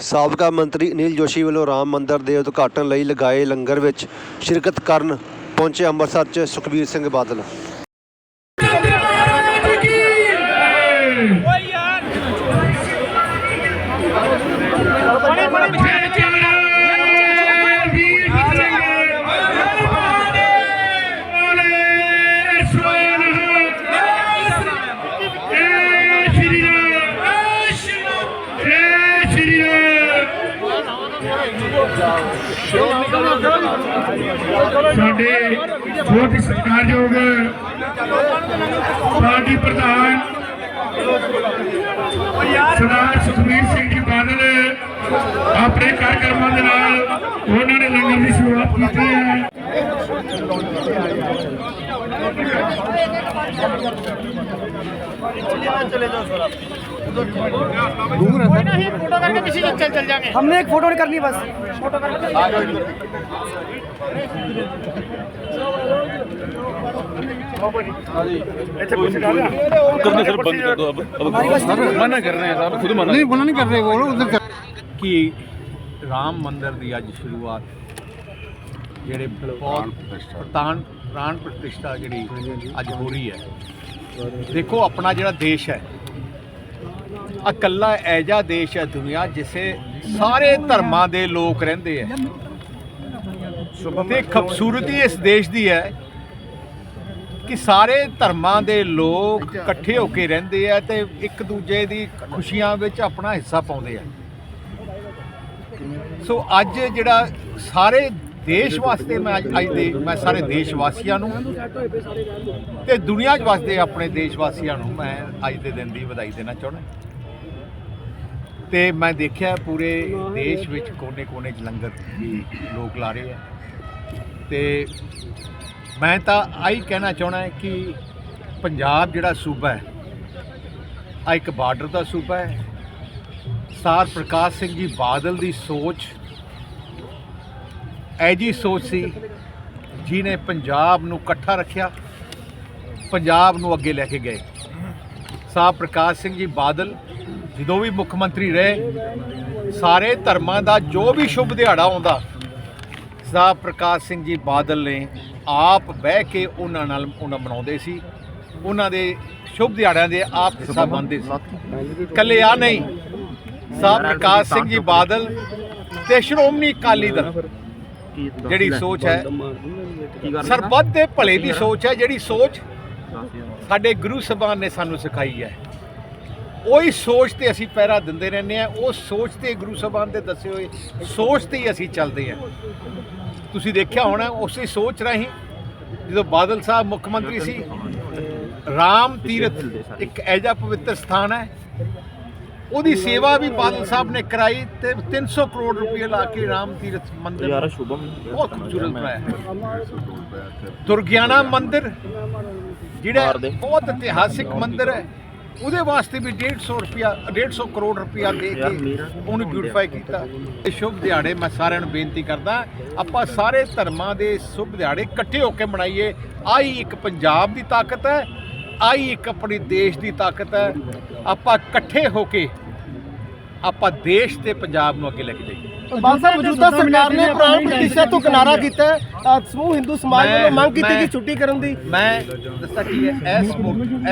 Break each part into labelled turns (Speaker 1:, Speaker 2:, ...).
Speaker 1: ਸਾਬਕਾ ਮੰਤਰੀ ਅਨਿਲ ਜੋਸ਼ੀ ਵੱਲੋਂ ਰਾਮ ਮੰਦਰ ਦੇ ਉਦਘਾਟਨ ਲਈ ਲਗਾਏ ਲੰਗਰ ਵਿੱਚ ਸ਼ਿਰਕਤ ਕਰਨ ਪਹੁੰਚੇ ਅੰਮ੍ਰਿਤਸਰ 'ਚ ਸੁਖਬੀਰ ਸਿੰਘ ਬਾਦਲ।
Speaker 2: ਸਾਡੇ ਬਹੁਤ ਹੀ ਸਤਿਕਾਰਯੋਗ ਪਾਰਟੀ ਪ੍ਰਧਾਨ ਸਰਦਾਰ ਸੁਖਬੀਰ ਸਿੰਘ ਜੀ ਬਾਦਲ ਆਪਣੇ ਕਾਰਜਕਰਮਾਂ ਦੇ ਨਾਲ ਉਹਨਾਂ ਨੇ ਲੰਗਰ ਦੀ ਸ਼ੁਰੂਆਤ ਕੀਤੀ ਹੈ।
Speaker 3: फोटो करके पीछे चल चल जाएंगे
Speaker 4: हमने एक फोटो नहीं करनी बस फोटो करके
Speaker 5: करने सर बंद कर दो अब अब मना कर रहे हैं साहब खुद मना
Speaker 6: नहीं मना नहीं कर रहे वो लोग उधर
Speaker 7: ਕਿ ਰਾਮ ਮੰਦਿਰ ਦੀ ਅੱਜ ਸ਼ੁਰੂਆਤ ਜਿਹੜੇ ਬਹੁਤ ਪ੍ਰਤਾਨ ਪ੍ਰਾਣ ਪ੍ਰਤਿਸ਼ਠਾ ਜਿਹੜੀ ਅੱਜ ਹੋ ਰਹੀ ਹੈ। ਦੇਖੋ ਆਪਣਾ ਜਿਹੜਾ ਦੇਸ਼ ਹੈ ਇਕੱਲਾ ਐਜਾ ਦੇਸ਼ ਹੈ ਦੁਨੀਆ ਜਿਸੇ ਸਾਰੇ ਧਰਮਾਂ ਦੇ ਲੋਕ ਰਹਿੰਦੇ ਹੈ। ਤੇ ਖੂਬਸੂਰਤੀ ਇਸ ਦੇਸ਼ ਦੀ ਹੈ ਕਿ ਸਾਰੇ ਧਰਮਾਂ ਦੇ ਲੋਕ ਇਕੱਠੇ ਹੋ ਕੇ ਰਹਿੰਦੇ ਆ ਤੇ ਇੱਕ ਦੂਜੇ ਦੀ ਖੁਸ਼ੀਆਂ ਵਿੱਚ ਆਪਣਾ ਹਿੱਸਾ ਪਾਉਂਦੇ ਆ ਸੋ ਅੱਜ ਜਿਹੜਾ ਸਾਰੇ ਦੇਸ਼ ਵਾਸਤੇ ਮੈਂ ਅੱਜ ਅੱਜ ਦੇ ਮੈਂ ਸਾਰੇ ਦੇਸ਼ ਵਾਸੀਆਂ ਨੂੰ ਤੇ ਦੁਨੀਆ 'ਚ ਵਸਦੇ ਆਪਣੇ ਦੇਸ਼ ਵਾਸੀਆਂ ਨੂੰ ਮੈਂ ਅੱਜ ਦੇ ਦਿਨ ਦੀ ਵਧਾਈ ਦੇਣਾ ਚਾਹੁੰਦਾ। ਤੇ ਮੈਂ ਦੇਖਿਆ ਪੂਰੇ ਦੇਸ਼ ਵਿੱਚ ਕੋਨੇ-ਕੋਨੇ 'ਚ ਲੰਗਰ ਲੋਕ ਲਾ ਰਹੇ ਆ। ਤੇ ਮੈਂ ਤਾਂ ਆਹੀ ਕਹਿਣਾ ਚਾਹਣਾ ਕਿ ਪੰਜਾਬ ਜਿਹੜਾ ਸੂਬਾ ਹੈ ਆ ਇੱਕ ਬਾਰਡਰ ਦਾ ਸੂਬਾ ਹੈ। ਸਾਰ ਪ੍ਰਕਾਸ਼ ਸਿੰਘ ਜੀ ਬਾਦਲ ਦੀ ਸੋਚ ਐਜੀ ਸੋਚ ਸੀ ਜਿਨੇ ਪੰਜਾਬ ਨੂੰ ਇਕੱਠਾ ਰੱਖਿਆ, ਪੰਜਾਬ ਨੂੰ ਅੱਗੇ ਲੈ ਕੇ ਗਏ। ਸਾਹਿਬ ਪ੍ਰਕਾਸ਼ ਸਿੰਘ ਜੀ ਬਾਦਲ, ਜਦੋਂ ਵੀ ਮੁੱਖ ਮੰਤਰੀ ਰਹੇ, ਸਾਰੇ ਧਰਮਾਂ ਦਾ ਜੋ ਵੀ ਸ਼ੁਭ ਦਿਹਾੜਾ ਆਉਂਦਾ ਸਾਹਿਬ ਪ੍ਰਕਾਸ਼ ਸਿੰਘ ਜੀ ਬਾਦਲ ਨੇ ਆਪ ਬਹਿ ਕੇ ਉਹਨਾਂ ਨਾਲ ਉਹਨਾਂ ਬਣਾਉਂਦੇ ਸੀ। ਉਹਨਾਂ ਦੇ ਸ਼ੁਭ ਦਿਹਾੜਿਆਂ ਦੇ ਆਪ ਹਿੱਸਾ ਬਣਦੇ ਸੀ। ਕੱਲੇ ਆ ਨਹੀਂ ਸਾਹਿਬ ਪ੍ਰਕਾਸ਼ ਸਿੰਘ ਜੀ ਬਾਦਲ ਤੇ ਸ਼੍ਰੋਮਣੀ ਅਕਾਲੀ ਦਲ ਜਿਹੜੀ ਸੋਚ ਹੈ। ਸਰਬੱਤ ਦੇ ਭਲੇ ਦੀ ਸੋਚ ਹੈ ਜਿਹੜੀ ਸੋਚ ਸਾਡੇ ਗੁਰੂ ਸਾਹਿਬਾਨ ਨੇ ਸਾਨੂੰ ਸਿਖਾਈ ਹੈ। ਉਹੀ ਸੋਚ ਤੇ ਅਸੀਂ ਪਹਿਰਾ ਦਿੰਦੇ ਰਹਿੰਦੇ ਆ ਉਹ ਸੋਚ ਤੇ ਗੁਰੂ ਸਾਹਿਬਾਨ ਦੇ ਦੱਸੇ ਹੋਏ ਸੋਚ ਤੇ ਹੀ ਅਸੀਂ ਚੱਲਦੇ ਆ ਤੁਸੀਂ ਦੇਖਿਆ ਹੋਣਾ ਉਸੇ ਸੋਚ ਰਾਹੀਂ ਜਦੋਂ ਬਾਦਲ ਸਾਹਿਬ ਮੁੱਖ ਮੰਤਰੀ ਸੀ ਰਾਮ ਤੀਰਥ ਇੱਕ ਐਜਾ ਪਵਿੱਤਰ ਸਥਾਨ ਹੈ ਉਹਦੀ ਸੇਵਾ ਵੀ ਬਾਦਲ ਸਾਹਿਬ ਨੇ ਕਰਾਈ ਤੇ 300 ਕਰੋੜ ਰੁਪਏ ਲਾ ਕੇ ਰਾਮ ਤੀਰਥ ਮੰਦਿਰ
Speaker 5: ਯਾਰਾ ਸ਼ੁਭਮ
Speaker 7: ਬਹੁਤ ਖੂਬਸੂਰਤ ਬਣਾਇਆ ਦੁਰਗਿਆਨਾ ਮੰਦਿਰ ਜਿਹੜਾ ਬਹੁਤ ਇਤਿਹਾਸਿਕ ਮੰਦਿਰ ਹੈ। ਉਹਦੇ ਵਾਸਤੇ ਵੀ 150 ਰੁਪਿਆ 150 ਕਰੋੜ ਰੁਪਿਆ ਦੇ ਕੇ ਉਹਨੂੰ ਬਿਊਟੀਫਾਈ ਕੀਤਾ। ਤੇ ਸ਼ੁਭ ਦਿਹਾੜੇ ਮੈਂ ਸਾਰਿਆਂ ਨੂੰ ਬੇਨਤੀ ਕਰਦਾ ਆਪਾਂ ਸਾਰੇ ਧਰਮਾਂ ਦੇ ਸ਼ੁਭ ਦਿਹਾੜੇ ਇਕੱਠੇ ਹੋ ਕੇ ਮਨਾਈਏ। ਆਹੀ ਇੱਕ ਪੰਜਾਬ ਦੀ ਤਾਕਤ ਹੈ। ਆਹੀ ਇੱਕ ਆਪਣੀ ਦੇਸ਼ ਦੀ ਤਾਕਤ ਹੈ। ਆਪਾਂ ਇਕੱਠੇ ਹੋ ਕੇ ਆਪਾਂ ਦੇਸ਼ ਤੇ ਪੰਜਾਬ ਨੂੰ ਅੱਗੇ ਲੈ ਕੇ ਜਾਈਏ।
Speaker 4: ਬਾਲ ਸਾਹਿਬ ਮੌਜੂਦਾ ਸਰਕਾਰ ਨੇ ਪ੍ਰਾਣ ਪ੍ਰਤੀਸ਼ਠਾ ਤੋਂ ਕਿਨਾਰਾ ਕੀਤਾ ਸਮੂਹ ਹਿੰਦੂ ਸਮਾਜ ਵੱਲੋਂ ਮੰਗ ਕੀਤੀ ਕਿ ਛੁੱਟੀ ਕਰਨ ਦੀ।
Speaker 7: ਮੈਂ ਦੱਸਾਂ ਕੀ ਹੈ ਇਸ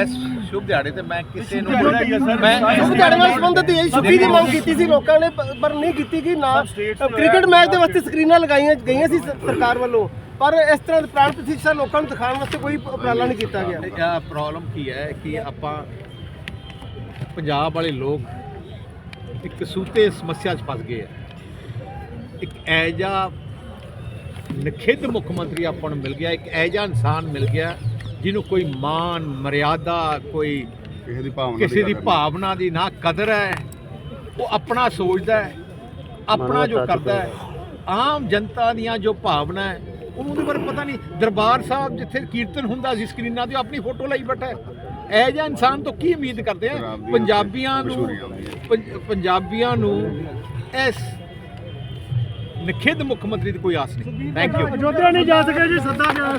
Speaker 7: ਇਸ ਸ਼ੁਭ ਦਿਹਾੜੇ ਤੇ ਮੈਂ ਕਿਸੇ ਨੂੰ ਮੈਂ
Speaker 4: ਸ਼ੁਭ ਦਿਹਾੜੇ ਨਾਲ ਸੰਬੰਧਿਤ ਇਹ ਛੁੱਟੀ ਦੀ ਮੰਗ ਕੀਤੀ ਸੀ ਲੋਕਾਂ ਨੇ ਪਰ ਨਹੀਂ ਕੀਤੀ ਕਿ ਨਾ। ਕ੍ਰਿਕਟ ਮੈਚ ਦੇ ਵਾਸਤੇ ਸਕਰੀਨਾਂ ਲਗਾਈਆਂ ਗਈਆਂ ਸ- ਸਰਕਾਰ ਵੱਲੋਂ। ਪਰ ਇਸ ਤਰ੍ਹਾਂ ਦੇ ਪ੍ਰਾਣ ਪ੍ਰਤੀਸ਼ਠਾ ਲੋਕਾਂ ਨੂੰ ਦਿਖਾਉਣ ਵਾਸਤੇ ਕੋਈ ਉਪਰਾਲਾ ਨਹੀਂ ਕੀਤਾ ਗਿਆ।
Speaker 7: ਇਹ ਪ੍ਰੋਬਲਮ ਕੀ ਹੈ ਕਿ ਆਪਾਂ ਪੰਜਾਬ ਵਾਲੇ ਲੋਕ ਇੱਕ ਸੂਤੇ ਸਮੱਸਿਆ 'ਚ ਫਸ ਗਏ ਆ। ਇੱਕ ਐਜਾ ਨਖਿੱਧ ਮੁੱਖ ਮੰਤਰੀ ਆਪਾਂ ਨੂੰ ਮਿਲ ਗਿਆ ਇੱਕ ਐਜਾ ਇਨਸਾਨ ਮਿਲ ਗਿਆ ਜਿਹਨੂੰ ਕੋਈ ਮਾਨ ਮਰਿਆਦਾ ਕੋਈ
Speaker 6: ਕਿਸੇ ਦੀ ਭਾਵਨਾ
Speaker 7: ਕਿਸੇ ਦੀ ਭਾਵਨਾ ਦੀ ਨਾ ਕਦਰ ਹੈ ਉਹ ਆਪਣਾ ਸੋਚਦਾ ਹੈ ਆਪਣਾ ਜੋ ਕਰਦਾ ਹੈ। ਆਮ ਜਨਤਾ ਦੀਆਂ ਜੋ ਭਾਵਨਾ ਹੈ ਉਹਨੂੰ ਦੇ ਬਾਰੇ ਪਤਾ ਨਹੀਂ। ਦਰਬਾਰ ਸਾਹਿਬ ਜਿੱਥੇ ਕੀਰਤਨ ਹੁੰਦਾ ਸੀ ਸਕਰੀਨਾਂ ਤੇ ਆਪਣੀ ਫੋਟੋ ਲਾਈ ਬੈਠਾ ਹੈ। ਇਹ ਜਿਹਾ ਇਨਸਾਨ ਤੋਂ ਕੀ ਉਮੀਦ ਕਰਦੇ ਆ? ਪੰਜਾਬੀਆਂ ਨੂੰ ਪੰਜਾਬੀਆਂ ਨੂੰ ਇਸ ਨਖਿੱਧ ਮੁੱਖ ਮੰਤਰੀ ਦੀ ਕੋਈ ਆਸ ਨਹੀਂ। ਥੈਂਕ ਯੂ
Speaker 2: ਅਯੋਧਿਆ ਨਹੀਂ ਜਾ ਸਕੇ ਜੀ ਸੱਦਾ ਗਿਆ